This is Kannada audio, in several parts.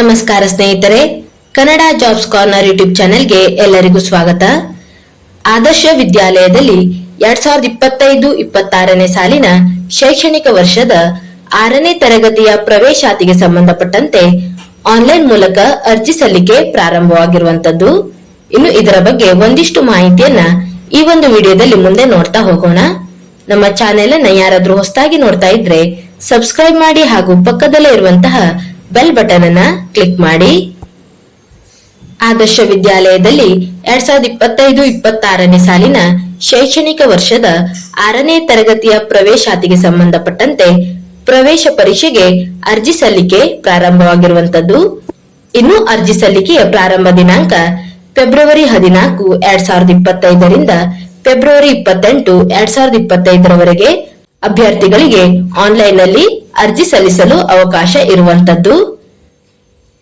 ನಮಸ್ಕಾರ ಸ್ನೇಹಿತರೆ, ಕನ್ನಡ ಜಾಬ್ಸ್ ಕಾರ್ನರ್ ಯೂಟ್ಯೂಬ್ ಚಾನೆಲ್ಗೆ ಎಲ್ಲರಿಗೂ ಸ್ವಾಗತ. ಆದರ್ಶ ವಿದ್ಯಾಲಯದಲ್ಲಿ ಎರಡ್ ಸಾವಿರದ ಇಪ್ಪತ್ತೈದು ಇಪ್ಪತ್ತಾರನೇ ಸಾಲಿನ ಶೈಕ್ಷಣಿಕ ವರ್ಷದ ಆರನೇ ತರಗತಿಯ ಪ್ರವೇಶಾತಿಗೆ ಸಂಬಂಧಪಟ್ಟಂತೆ ಆನ್ಲೈನ್ ಮೂಲಕ ಅರ್ಜಿ ಸಲ್ಲಿಕೆ ಪ್ರಾರಂಭವಾಗಿರುವಂತದ್ದು. ಇನ್ನು ಇದರ ಬಗ್ಗೆ ಒಂದಿಷ್ಟು ಮಾಹಿತಿಯನ್ನ ಈ ಒಂದು ವಿಡಿಯೋದಲ್ಲಿ ಮುಂದೆ ನೋಡ್ತಾ ಹೋಗೋಣ. ನಮ್ಮ ಚಾನೆಲ್ ಅನ್ನ ಯಾರಾದ್ರೂ ಹೊಸದಾಗಿ ನೋಡ್ತಾ ಇದ್ರೆ ಸಬ್ಸ್ಕ್ರೈಬ್ ಮಾಡಿ ಹಾಗೂ ಪಕ್ಕದಲ್ಲೇ ಇರುವಂತಹ ಬೆಲ್ ಬಟನ್ ಅನ್ನ ಕ್ಲಿಕ್ ಮಾಡಿ. ಆದರ್ಶ ವಿದ್ಯಾಲಯದಲ್ಲಿ ಎರಡ್ ಸಾವಿರದ ಇಪ್ಪತ್ತೈದು, ಇಪ್ಪತ್ತಾರನೇ ಸಾಲಿನ ಶೈಕ್ಷಣಿಕ ವರ್ಷದ ಆರನೇ ತರಗತಿಯ ಪ್ರವೇಶಾತಿಗೆ ಸಂಬಂಧಪಟ್ಟಂತೆ ಪ್ರವೇಶ ಪರೀಕ್ಷೆಗೆ ಅರ್ಜಿ ಸಲ್ಲಿಕೆ ಪ್ರಾರಂಭವಾಗಿರುವಂತದ್ದು. ಇನ್ನು ಅರ್ಜಿ ಸಲ್ಲಿಕೆಯ ಪ್ರಾರಂಭ ದಿನಾಂಕ ಫೆಬ್ರವರಿ ಹದಿನಾಲ್ಕು, ಎರಡ್ ಸಾವಿರದ ಇಪ್ಪತ್ತೈದರಿಂದ ಫೆಬ್ರವರಿ ಇಪ್ಪತ್ತೆಂಟು, ಎರಡ್ ಸಾವಿರದ ಇಪ್ಪತ್ತೈದರವರೆಗೆ. ಅಭ್ಯರ್ಥಿಗಳಿಗೆ ಆನ್ಲೈನ್ನಲ್ಲಿ ಅರ್ಜಿ ಸಲ್ಲಿಸಲು ಅವಕಾಶ ಇರುವಂತದ್ದು.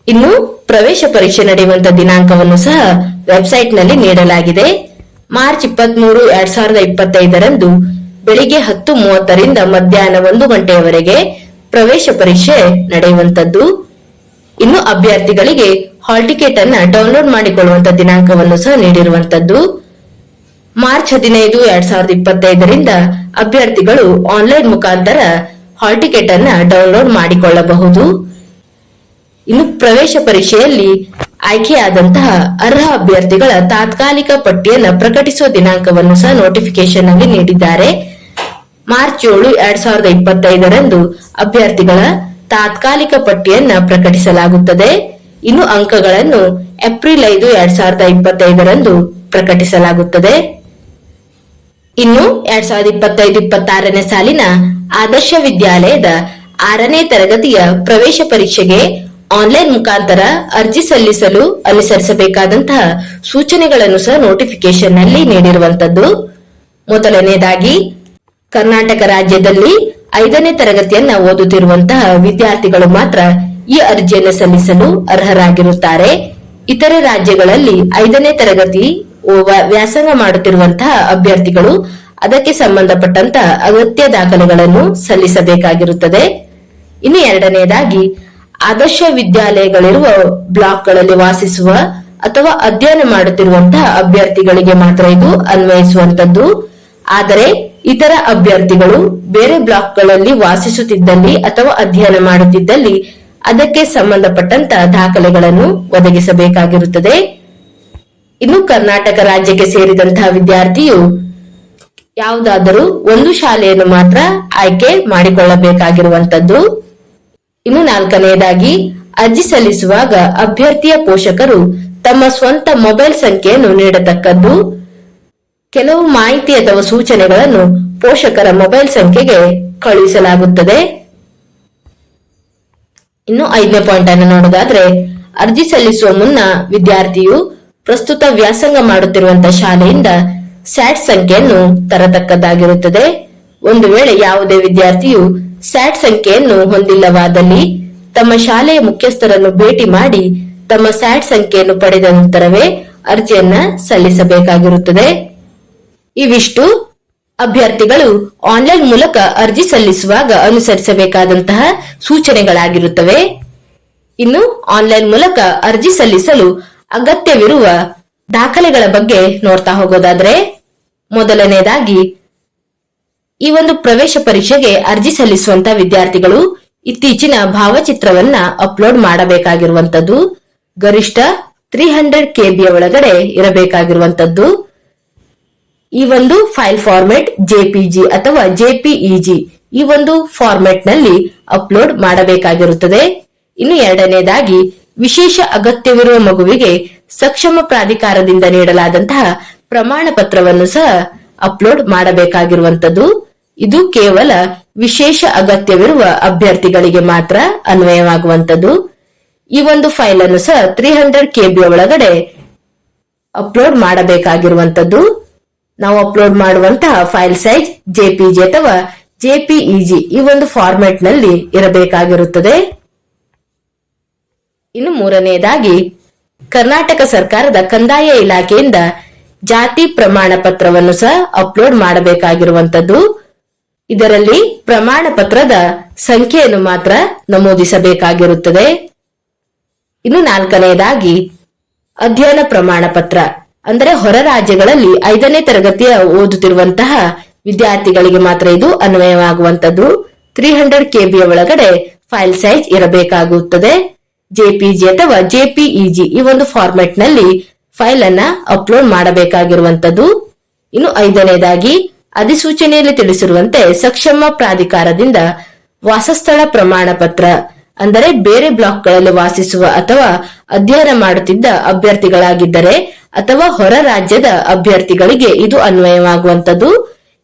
ಇನ್ನು ಪ್ರವೇಶ ಪರೀಕ್ಷೆ ನಡೆಯುವಂತ ದಿನಾಂಕವನ್ನು ಸಹ ವೆಬ್ಸೈಟ್ನಲ್ಲಿ ನೀಡಲಾಗಿದೆ. ಮಾರ್ಚ್ ಇಪ್ಪತ್ಮೂರು ಎರಡ್ ಸಾವಿರದ ಇಪ್ಪತ್ತೈದರಂದು ಬೆಳಿಗ್ಗೆ ಹತ್ತು ಮೂವತ್ತರಿಂದ ಮಧ್ಯಾಹ್ನ ಒಂದು ಗಂಟೆಯವರೆಗೆ ಪ್ರವೇಶ ಪರೀಕ್ಷೆ ನಡೆಯುವಂತದ್ದು. ಇನ್ನು ಅಭ್ಯರ್ಥಿಗಳಿಗೆ ಹಾಲ್ ಟಿಕೆಟ್ ಅನ್ನ ಡೌನ್ಲೋಡ್ ಮಾಡಿಕೊಳ್ಳುವಂತ ದಿನಾಂಕವನ್ನು ಸಹ ನೀಡಿರುವಂತದ್ದು. ಮಾರ್ಚ್ ಹದಿನೈದು ಎರಡ್ ಸಾವಿರದ ಇಪ್ಪತ್ತೈದರಿಂದ ಅಭ್ಯರ್ಥಿಗಳು ಆನ್ಲೈನ್ ಮುಖಾಂತರ ಹಾಲ್ ಟಿಕೆಟ್ ಅನ್ನ ಡೌನ್ಲೋಡ್ ಮಾಡಿಕೊಳ್ಳಬಹುದು. ಇನ್ನು ಪ್ರವೇಶ ಪರೀಕ್ಷೆಯಲ್ಲಿ ಆಯ್ಕೆಯಾದಂತಹ ಅರ್ಹ ಅಭ್ಯರ್ಥಿಗಳ ತಾತ್ಕಾಲಿಕ ಪಟ್ಟಿಯನ್ನ ಪ್ರಕಟಿಸುವ ದಿನಾಂಕವನ್ನು ಸಹ ನೋಟಿಫಿಕೇಶನ್ನಲ್ಲಿ ನೀಡಿದ್ದಾರೆ. ಮಾರ್ಚ್ ಏಳು, ಎರಡ್ ಸಾವಿರದ ಇಪ್ಪತ್ತೈದರಂದು ಅಭ್ಯರ್ಥಿಗಳ ತಾತ್ಕಾಲಿಕ ಪಟ್ಟಿಯನ್ನ ಪ್ರಕಟಿಸಲಾಗುತ್ತದೆ. ಇನ್ನು ಅಂಕಗಳನ್ನು ಏಪ್ರಿಲ್ ಐದು, ಎರಡ್ ಸಾವಿರದ ಇಪ್ಪತ್ತೈದರಂದು ಪ್ರಕಟಿಸಲಾಗುತ್ತದೆ. ಇನ್ನು ಎರಡ್ ಸಾವಿರದ ಇಪ್ಪತ್ತೈದು, ಇಪ್ಪತ್ತಾರನೇ ಸಾಲಿನ ಆದರ್ಶ ವಿದ್ಯಾಲಯದ ಆರನೇ ತರಗತಿಯ ಪ್ರವೇಶ ಪರೀಕ್ಷೆಗೆ ಆನ್ಲೈನ್ ಮುಖಾಂತರ ಅರ್ಜಿ ಸಲ್ಲಿಸಲು ಅನುಸರಿಸಬೇಕಾದಂತಹ ಸೂಚನೆಗಳನ್ನು ಸಹ ನೋಟಿಫಿಕೇಶನ್ನಲ್ಲಿ ನೀಡಿರುವಂತದ್ದು. ಮೊದಲನೆಯದಾಗಿ, ಕರ್ನಾಟಕ ರಾಜ್ಯದಲ್ಲಿ ಐದನೇ ತರಗತಿಯನ್ನ ಓದುತ್ತಿರುವಂತಹ ವಿದ್ಯಾರ್ಥಿಗಳು ಮಾತ್ರ ಈ ಅರ್ಜಿಯನ್ನು ಸಲ್ಲಿಸಲು ಅರ್ಹರಾಗಿರುತ್ತಾರೆ. ಇತರೆ ರಾಜ್ಯಗಳಲ್ಲಿ ಐದನೇ ತರಗತಿ ವ್ಯಾಸಂಗ ಮಾಡುತ್ತಿರುವಂತಹ ಅಭ್ಯರ್ಥಿಗಳು ಅದಕ್ಕೆ ಸಂಬಂಧಪಟ್ಟಂತ ಅಗತ್ಯ ದಾಖಲೆಗಳನ್ನು ಸಲ್ಲಿಸಬೇಕಾಗಿರುತ್ತದೆ. ಇನ್ನು ಎರಡನೆಯದಾಗಿ, ಆದರ್ಶ ವಿದ್ಯಾಲಯಗಳಿರುವ ಬ್ಲಾಕ್ಗಳಲ್ಲಿ ವಾಸಿಸುವ ಅಥವಾ ಅಧ್ಯಯನ ಮಾಡುತ್ತಿರುವಂತಹ ಅಭ್ಯರ್ಥಿಗಳಿಗೆ ಮಾತ್ರ ಇದು ಅನ್ವಯಿಸುವಂತದ್ದು ಆದರೆ, ಇತರ ಅಭ್ಯರ್ಥಿಗಳು ಬೇರೆ ಬ್ಲಾಕ್ಗಳಲ್ಲಿ ವಾಸಿಸುತ್ತಿದ್ದಲ್ಲಿ ಅಥವಾ ಅಧ್ಯಯನ ಮಾಡುತ್ತಿದ್ದಲ್ಲಿ ಅದಕ್ಕೆ ಸಂಬಂಧಪಟ್ಟಂತ ದಾಖಲೆಗಳನ್ನು ಒದಗಿಸಬೇಕಾಗಿರುತ್ತದೆ. ಇನ್ನು ಕರ್ನಾಟಕ ರಾಜ್ಯಕ್ಕೆ ಸೇರಿದಂತಹ ವಿದ್ಯಾರ್ಥಿಯು ಯಾವುದಾದರೂ ಒಂದು ಶಾಲೆಯನ್ನು ಮಾತ್ರ ಆಯ್ಕೆ ಮಾಡಿಕೊಳ್ಳಬೇಕಾಗಿರುವಂತದ್ದು ಇನ್ನು ನಾಲ್ಕನೆಯದಾಗಿ, ಅರ್ಜಿ ಸಲ್ಲಿಸುವಾಗ ಅಭ್ಯರ್ಥಿಯ ಪೋಷಕರು ತಮ್ಮ ಸ್ವಂತ ಮೊಬೈಲ್ ಸಂಖ್ಯೆಯನ್ನು ನೀಡತಕ್ಕದ್ದು. ಕೆಲವು ಮಾಹಿತಿ ಅಥವಾ ಸೂಚನೆಗಳನ್ನು ಪೋಷಕರ ಮೊಬೈಲ್ ಸಂಖ್ಯೆಗೆ ಕಳುಹಿಸಲಾಗುತ್ತದೆ. ಇನ್ನು ಐದನೇ ಪಾಯಿಂಟ್ ಅನ್ನು ನೋಡೋದಾದ್ರೆ, ಅರ್ಜಿ ಸಲ್ಲಿಸುವ ಮುನ್ನ ವಿದ್ಯಾರ್ಥಿಯು ಪ್ರಸ್ತುತ ವ್ಯಾಸಂಗ ಮಾಡುತ್ತಿರುವಂತಹ ಶಾಲೆಯಿಂದ ಸ್ಯಾಟ್ ಸಂಖ್ಯೆಯನ್ನು ತರತಕ್ಕದ್ದಾಗಿರುತ್ತದೆ. ಒಂದು ವೇಳೆ ಯಾವುದೇ ವಿದ್ಯಾರ್ಥಿಯು ಸ್ಯಾಟ್ ಸಂಖ್ಯೆಯನ್ನು ಹೊಂದಿಲ್ಲವಾದಲ್ಲಿ ತಮ್ಮ ಶಾಲೆಯ ಮುಖ್ಯಸ್ಥರನ್ನು ಭೇಟಿ ಮಾಡಿ ತಮ್ಮ ಸ್ಯಾಟ್ ಸಂಖ್ಯೆಯನ್ನು ಪಡೆದ ನಂತರವೇ ಅರ್ಜಿಯನ್ನ ಸಲ್ಲಿಸಬೇಕಾಗಿರುತ್ತದೆ. ಇವಿಷ್ಟು. ಅಭ್ಯರ್ಥಿಗಳು ಆನ್ಲೈನ್ ಮೂಲಕ ಅರ್ಜಿ ಸಲ್ಲಿಸುವಾಗ ಅನುಸರಿಸಬೇಕಾದಂತಹ ಸೂಚನೆಗಳಾಗಿರುತ್ತವೆ. ಇನ್ನು ಆನ್ಲೈನ್ ಮೂಲಕ ಅರ್ಜಿ ಸಲ್ಲಿಸಲು ಅಗತ್ಯವಿರುವ ದಾಖಲೆಗಳ ಬಗ್ಗೆ ನೋಡ್ತಾ ಹೋಗೋದಾದ್ರೆ, ಮೊದಲನೇದಾಗಿ, ಈ ಒಂದು ಪ್ರವೇಶ ಪರೀಕ್ಷೆಗೆ ಅರ್ಜಿ ಸಲ್ಲಿಸುವಂತ ವಿದ್ಯಾರ್ಥಿಗಳು ಇತ್ತೀಚಿನ ಭಾವಚಿತ್ರವನ್ನ ಅಪ್ಲೋಡ್ ಮಾಡಬೇಕಾಗಿರುವಂತದ್ದು, ಗರಿಷ್ಠ ತ್ರೀ ಹಂಡ್ರೆಡ್ ಕೆಬಿಯ ಒಳಗಡೆ ಇರಬೇಕಾಗಿರುವಂತದ್ದು. ಈ ಒಂದು ಫೈಲ್ ಫಾರ್ಮೆಟ್ ಜೆಪಿಜಿ ಅಥವಾ ಜೆಪಿಇಜಿ ಈ ಒಂದು ಫಾರ್ಮೆಟ್ನಲ್ಲಿ ಅಪ್ಲೋಡ್ ಮಾಡಬೇಕಾಗಿರುತ್ತದೆ. ಇನ್ನು ಎರಡನೇದಾಗಿ ವಿಶೇಷ ಅಗತ್ಯವಿರುವ ಮಗುವಿಗೆ ಸಕ್ಷಮ ಪ್ರಾಧಿಕಾರದಿಂದ ನೀಡಲಾದಂತಹ ಪ್ರಮಾಣ ಪತ್ರವನ್ನು ಸಹ ಅಪ್ಲೋಡ್ ಮಾಡಬೇಕಾಗಿರುವಂತದ್ದು ಇದು ಕೇವಲ ವಿಶೇಷ ಅಗತ್ಯವಿರುವ ಅಭ್ಯರ್ಥಿಗಳಿಗೆ ಮಾತ್ರ ಅನ್ವಯವಾಗುವಂತದ್ದು ಈ ಒಂದು ಫೈಲ್ ಅನ್ನು ಸಹ ತ್ರೀ ಹಂಡ್ರೆಡ್ ಕೆಬಿ ಒಳಗಡೆ ಅಪ್ಲೋಡ್ ಮಾಡಬೇಕಾಗಿರುವಂತದ್ದು ನಾವು ಅಪ್ಲೋಡ್ ಮಾಡುವಂತಹ ಫೈಲ್ ಸೈಜ್ ಜೆಪಿಜಿ ಅಥವಾ ಜೆಪಿಇಜಿ ಈ ಒಂದು ಫಾರ್ಮೆಟ್ನಲ್ಲಿ ಇರಬೇಕಾಗಿರುತ್ತದೆ. ಇನ್ನು ಮೂರನೆಯದಾಗಿ ಕರ್ನಾಟಕ ಸರ್ಕಾರದ ಕಂದಾಯ ಇಲಾಖೆಯಿಂದ ಜಾತಿ ಪ್ರಮಾಣ ಪತ್ರವನ್ನು ಸಹ ಅಪ್ಲೋಡ್ ಮಾಡಬೇಕಾಗಿರುವಂತದ್ದು. ಇದರಲ್ಲಿ ಪ್ರಮಾಣ ಪತ್ರದ ಸಂಖ್ಯೆಯನ್ನು ಮಾತ್ರ ನಮೂದಿಸಬೇಕಾಗಿರುತ್ತದೆ. ಇನ್ನು ನಾಲ್ಕನೆಯದಾಗಿ ಅಧ್ಯಯನ ಪ್ರಮಾಣ ಪತ್ರ, ಅಂದರೆ ಹೊರ ರಾಜ್ಯಗಳಲ್ಲಿ ಐದನೇ ತರಗತಿಯ ಓದುತ್ತಿರುವಂತಹ ವಿದ್ಯಾರ್ಥಿಗಳಿಗೆ ಮಾತ್ರ ಇದು ಅನ್ವಯವಾಗುವಂತದ್ದು. ತ್ರೀ ಹಂಡ್ರೆಡ್ ಕೆಬಿಯ ಒಳಗಡೆ ಫೈಲ್ ಸೈಜ್ ಇರಬೇಕಾಗುತ್ತದೆ. ಜೆಪಿಜಿ ಅಥವಾ ಜೆಪಿಇಜಿ ಈ ಒಂದು ಫಾರ್ಮೆಟ್ನಲ್ಲಿ ಫೈಲ್ ಅನ್ನ ಅಪ್ಲೋಡ್ ಮಾಡಬೇಕಾಗಿರುವಂತದ್ದು ಇನ್ನು ಐದನೇದಾಗಿ, ಅಧಿಸೂಚನೆಯಲ್ಲಿ ತಿಳಿಸಿರುವಂತೆ ಸಕ್ಷಮ ಪ್ರಾಧಿಕಾರದಿಂದ ವಾಸಸ್ಥಳ ಪ್ರಮಾಣ ಪತ್ರ, ಅಂದರೆ ಬೇರೆ ಬ್ಲಾಕ್ಗಳಲ್ಲಿ ವಾಸಿಸುವ ಅಥವಾ ಅಧ್ಯಯನ ಮಾಡುತ್ತಿದ್ದ ಅಭ್ಯರ್ಥಿಗಳಾಗಿದ್ದರೆ ಅಥವಾ ಹೊರ ರಾಜ್ಯದ ಅಭ್ಯರ್ಥಿಗಳಿಗೆ ಇದು ಅನ್ವಯವಾಗುವಂತದ್ದು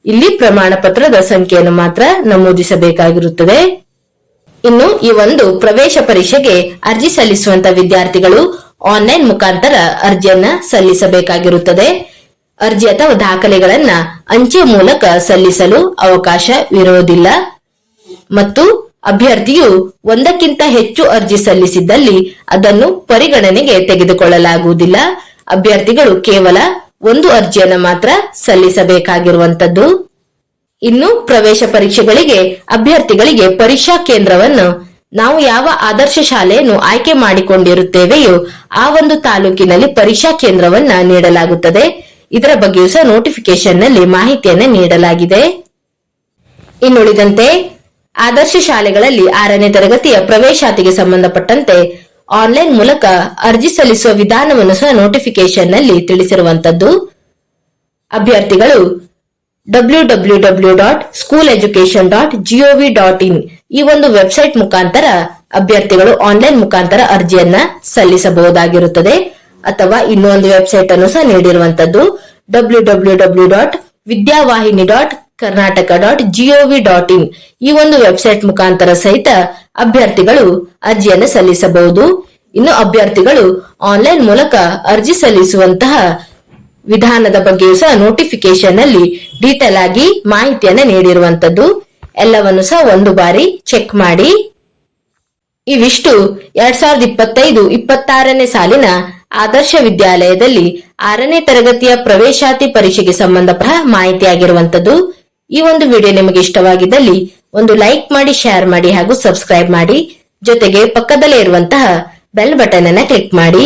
ಇಲ್ಲಿ ಪ್ರಮಾಣ ಪತ್ರದ ಸಂಖ್ಯೆಯನ್ನು ಮಾತ್ರ ನಮೂದಿಸಬೇಕಾಗಿರುತ್ತದೆ. ಇನ್ನು ಈ ಒಂದು ಪ್ರವೇಶ ಪರೀಕ್ಷೆಗೆ ಅರ್ಜಿ ಸಲ್ಲಿಸುವಂತ ವಿದ್ಯಾರ್ಥಿಗಳು ಆನ್ಲೈನ್ ಮುಖಾಂತರ ಅರ್ಜಿಯನ್ನ ಸಲ್ಲಿಸಬೇಕಾಗಿರುತ್ತದೆ. ಅರ್ಜಿ ಅಥವಾ ದಾಖಲೆಗಳನ್ನ ಅಂಚೆ ಮೂಲಕ ಸಲ್ಲಿಸಲು ಅವಕಾಶವಿರುವುದಿಲ್ಲ ಮತ್ತು ಅಭ್ಯರ್ಥಿಯು ಒಂದಕ್ಕಿಂತ ಹೆಚ್ಚು ಅರ್ಜಿ ಸಲ್ಲಿಸಿದ್ದಲ್ಲಿ ಅದನ್ನು ಪರಿಗಣನೆಗೆ ತೆಗೆದುಕೊಳ್ಳಲಾಗುವುದಿಲ್ಲ. ಅಭ್ಯರ್ಥಿಗಳು ಕೇವಲ ಒಂದು ಅರ್ಜಿಯನ್ನು ಮಾತ್ರ ಸಲ್ಲಿಸಬೇಕಾಗಿರುವಂತದ್ದು. ಇನ್ನು ಪ್ರವೇಶ ಪರೀಕ್ಷೆಗಳಿಗೆ ಅಭ್ಯರ್ಥಿಗಳಿಗೆ ಪರೀಕ್ಷಾ ಕೇಂದ್ರವನ್ನು ನಾವು ಯಾವ ಆದರ್ಶ ಶಾಲೆಯನ್ನು ಆಯ್ಕೆ ಮಾಡಿಕೊಂಡಿರುತ್ತೇವೆಯೋ ಆ ಒಂದು ತಾಲೂಕಿನಲ್ಲಿ ಪರೀಕ್ಷಾ ಕೇಂದ್ರವನ್ನ ನೀಡಲಾಗುತ್ತದೆ. ಇದರ ಬಗ್ಗೆಯೂ ಸಹ ನೋಟಿಫಿಕೇಶನ್ನಲ್ಲಿ ಮಾಹಿತಿಯನ್ನ ನೀಡಲಾಗಿದೆ. ಇನ್ನುಳಿದಂತೆ, ಆದರ್ಶ ಶಾಲೆಗಳಲ್ಲಿ ಆರನೇ ತರಗತಿಯ ಪ್ರವೇಶಾತಿಗೆ ಸಂಬಂಧಪಟ್ಟಂತೆ ಆನ್ಲೈನ್ ಮೂಲಕ ಅರ್ಜಿ ಸಲ್ಲಿಸುವ ವಿಧಾನವನ್ನು ಸಹ ನೋಟಿಫಿಕೇಶನ್ನಲ್ಲಿ ತಿಳಿಸಿರುವಂತದ್ದು. ಅಭ್ಯರ್ಥಿಗಳು W W dot school education dot GOV dot in ಈ ಒಂದು ವೆಬ್ಸೈಟ್ ಮುಖಾಂತರ ಅಭ್ಯರ್ಥಿಗಳು ಆನ್ಲೈನ್ ಮುಖಾಂತರ ಅರ್ಜಿಯನ್ನ ಸಲ್ಲಿಸಬಹುದಾಗಿರುತ್ತದೆ. ಅಥವಾ ಇನ್ನೊಂದು ವೆಬ್ಸೈಟ್ ಅನ್ನು ಸಹ ನೀಡಿರುವಂತದ್ದು W W W dot dot Karnataka dot GOV dot in ಈ ಒಂದು ವೆಬ್ಸೈಟ್ ಮುಖಾಂತರ ಸಹಿತ ಅಭ್ಯರ್ಥಿಗಳು ಅರ್ಜಿಯನ್ನು ಸಲ್ಲಿಸಬಹುದು. ಇನ್ನು ಅಭ್ಯರ್ಥಿಗಳು ಆನ್ಲೈನ್ ಮೂಲಕ ಅರ್ಜಿ ಸಲ್ಲಿಸುವಂತಹ ವಿಧಾನದ ಬಗ್ಗೆಯೂ ಸಹ ನೋಟಿಫಿಕೇಶನ್ ಅಲ್ಲಿ ಡೀಟೇಲ್ ಆಗಿ ಮಾಹಿತಿಯನ್ನ ನೀಡಿರುವಂತದ್ದು. ಎಲ್ಲವನ್ನು ಸಹ ಒಂದು ಬಾರಿ ಚೆಕ್ ಮಾಡಿ. ಇವಿಷ್ಟು ಎರಡ್ ಸಾವಿರದ ಇಪ್ಪತ್ತೈದು, ಇಪ್ಪತ್ತಾರನೇ ಸಾಲಿನ ಆದರ್ಶ ವಿದ್ಯಾಲಯದಲ್ಲಿ ಆರನೇ ತರಗತಿಯ ಪ್ರವೇಶಾತಿ ಪರೀಕ್ಷೆಗೆ ಸಂಬಂಧಪಟ್ಟ ಮಾಹಿತಿಯಾಗಿರುವಂತದ್ದು. ಈ ಒಂದು ವಿಡಿಯೋ ನಿಮಗೆ ಇಷ್ಟವಾಗಿದ್ದಲ್ಲಿ ಒಂದು ಲೈಕ್ ಮಾಡಿ ಶೇರ್ ಮಾಡಿ ಹಾಗೂ ಸಬ್ಸ್ಕ್ರೈಬ್ ಮಾಡಿ. ಜೊತೆಗೆ ಪಕ್ಕದಲ್ಲೇ ಇರುವಂತಹ ಬೆಲ್ ಬಟನ್ ಅನ್ನ ಕ್ಲಿಕ್ ಮಾಡಿ.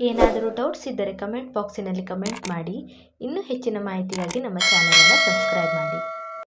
ಏನಾದರೂ ಡೌಟ್ಸ್ ಇದ್ದರೆ ಕಮೆಂಟ್ ಬಾಕ್ಸಿನಲ್ಲಿ ಕಮೆಂಟ್ ಮಾಡಿ. ಇನ್ನೂ ಹೆಚ್ಚಿನ ಮಾಹಿತಿಗಾಗಿ ನಮ್ಮ ಚಾನಲನ್ನು ಸಬ್ಸ್ಕ್ರೈಬ್ ಮಾಡಿ.